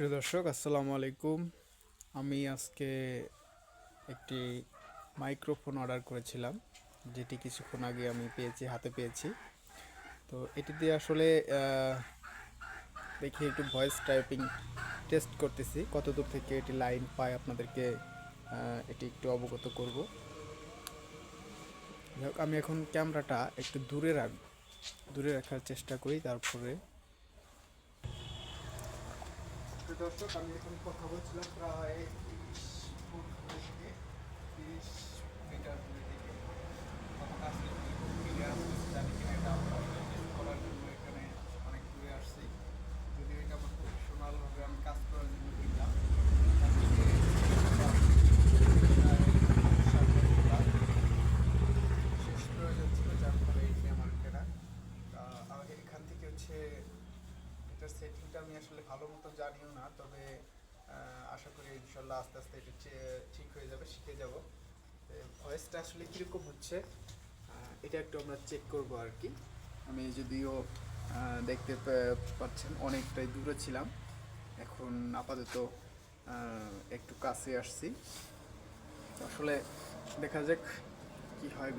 প্রিয় দর্শক, আসসালামু আলাইকুম। আমি আজকে একটি মাইক্রোফোন অর্ডার করেছিলাম, যেটি কিছুক্ষণ আগে আমি পেয়েছি, হাতে পেয়েছি। তো এটি দিয়ে আসলে দেখি একটু ভয়েস টাইপিং টেস্ট করতেছি কত দূর থেকে এটি লাইন পায় আপনাদেরকে এটি একটু অবগত করব। আমি এখন ক্যামেরাটা একটু দূরে রাখব দূরে রাখার চেষ্টা করি, তারপরে তো দর্শক আমি এখন কথা বলছিলাম প্রায় তিরিশ ফুট দূরে থেকে তিরিশ মিটার দূরে থেকে আমার কাছ থেকে খুব clear আসতেছে। জানি কিনা এটা আপনাদের test করার জন্য এখানে অনেক দূরে আসছি যদিও এটা আমার প্রফেশনাল ভাবে আমি কাজ করার জন্য কিনলাম আজকে প্রায় সাত ঘণ্টা শেষ প্রয়োজন ছিল যার ফলে এই যে আমার কেনা তা আমার এখান থেকে হচ্ছে এটার সেটিংটা আমি আসলে ভালো মতো জানিও না, তবে আশা করি ইনশাল্লাহ আস্তে আস্তে এটা ঠিক হয়ে যাবে, শিখে যাব। ভয়েসটা আসলে কীরকম হচ্ছে এটা একটু আমরা চেক করব আর কি। আমি যদিও দেখতে পাচ্ছেন, অনেকটাই দূরে ছিলাম। এখন আপাতত একটু কাছে আসছি। আসলে দেখা যাক কি হয়।